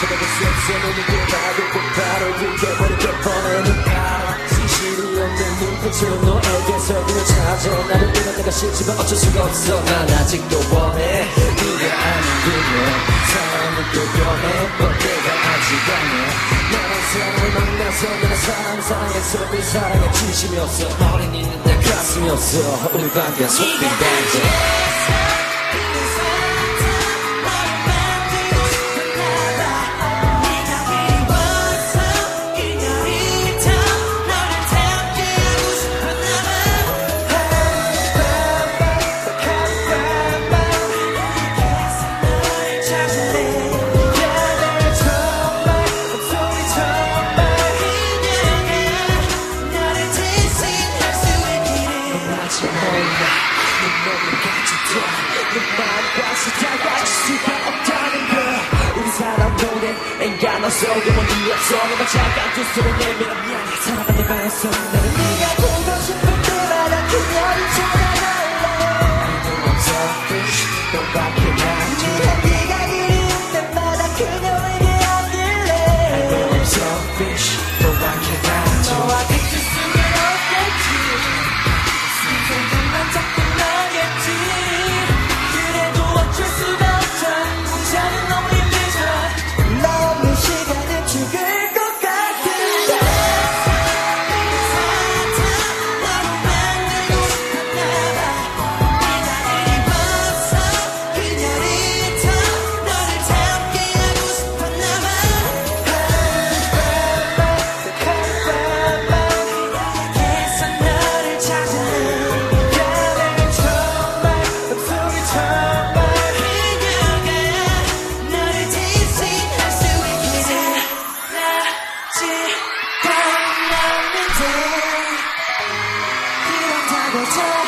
쳐다볼 수 없어 너는 그바로 곧바로 불켜버릴 뻔해 눈가로 진실이 눈빛으로 너에게서 그냥 찾아 나를 잃어 내가 싫지만 어쩔 수가 없어. 난 아직도 원해. 네가 아닌 그녀 사랑은 또 변해. 넌 내가 아직 안해 나란 사람을 만나서 나는 사랑 사랑해서 그 사랑에 진심이 없어. 머리는 있는데 가슴이 없어. 우리 관계가 속된 관계 몰라 내 몸을 가져도 말과 시작할 수가 없다는 걸 우리 사람 노래 엔간한 속에 뭔지 없어 내가 잠깐 두 손을 내밀어. 미안해. 사랑하는 방에서 나는 네가 보고 싶을 때마다 그녀를 찾아갈래 I know I'm selfish 너밖에 난 줄에 네가 이름 때마다 그녀의 return.